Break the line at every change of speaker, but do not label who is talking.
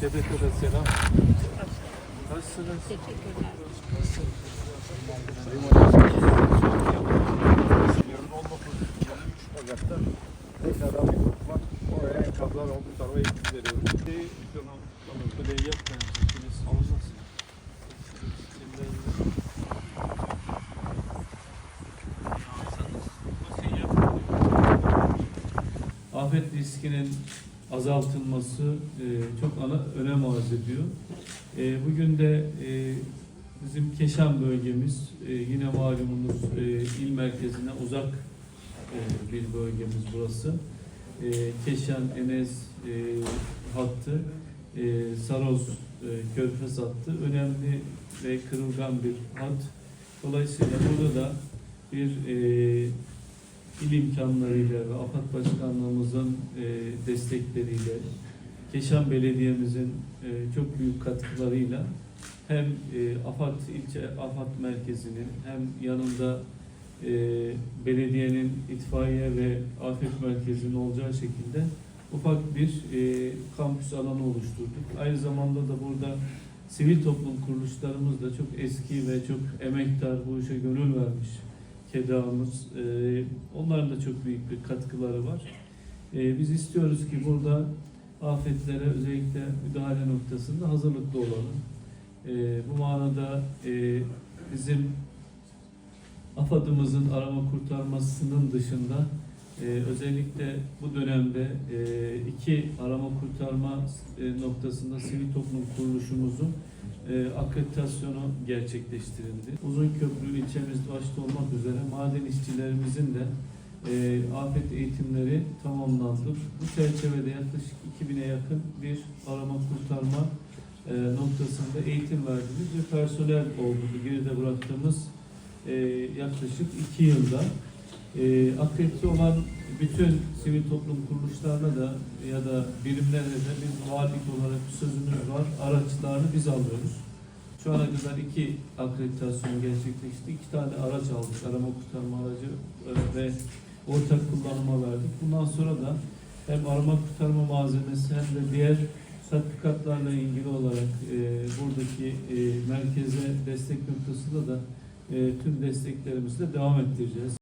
Teşekkürler.
Selam. Nasılsınız?
Teşekkürler.
Sayın Valim, Yarın 19 23 Ocak'ta tekrardan bir grup var. Oraya enkazlar oldu. Tarafa eğitim veriyoruz. Bir dönem böyle yapmayın. İkiniz alınmasın. Afet riskinin azaltılması e, çok ana önem arz ediyor. E, bugün de e, bizim Keşan bölgemiz e, yine malumunuz e, il merkezine uzak e, bir bölgemiz burası. E, Keşan Enes e, hattı, e, Saros e, Körfez hattı önemli ve kırılgan bir hat. Dolayısıyla burada da bir e, il imkanlarıyla ve AFAD Başkanlığımızın e, destekleriyle, Keşan Belediye'mizin e, çok büyük katkılarıyla hem e, AFAD ilçe AFAD merkezinin hem yanında e, belediyenin itfaiye ve afet merkezinin olacağı şekilde ufak bir e, kampüs alanı oluşturduk. Aynı zamanda da burada sivil toplum kuruluşlarımız da çok eski ve çok emektar bu işe gönül vermiş KEDA'mız. E, onların da çok büyük bir katkıları var. E, biz istiyoruz ki burada afetlere özellikle müdahale noktasında hazırlıklı olalım. E, bu manada e, bizim AFAD'ımızın arama kurtarmasının dışında e, özellikle bu dönemde e, iki arama kurtarma e, noktasında sivil toplum kuruluşumuzun e, akreditasyonu gerçekleştirildi. Uzun Köprü ilçemiz başta olmak üzere maden işçilerimizin de e, afet eğitimleri tamamlandı. Bu çerçevede yaklaşık 2000'e yakın bir arama kurtarma e, noktasında eğitim verdiğimiz bir personel oldu. Geride bıraktığımız e, yaklaşık iki yılda. E, akredite olan bütün sivil toplum kuruluşlarına da ya da birimlerine de bir valilik olarak bir sözümüz var. Araçlarını biz alıyoruz. Şu ana kadar iki akreditasyon gerçekleşti. İki tane araç aldık. Arama kurtarma aracı e, ve ortak kullanıma verdik. Bundan sonra da hem arama kurtarma malzemesi hem de diğer tatbikatlarla ilgili olarak e, buradaki e, merkeze destek noktasında da e, tüm desteklerimizi de devam ettireceğiz.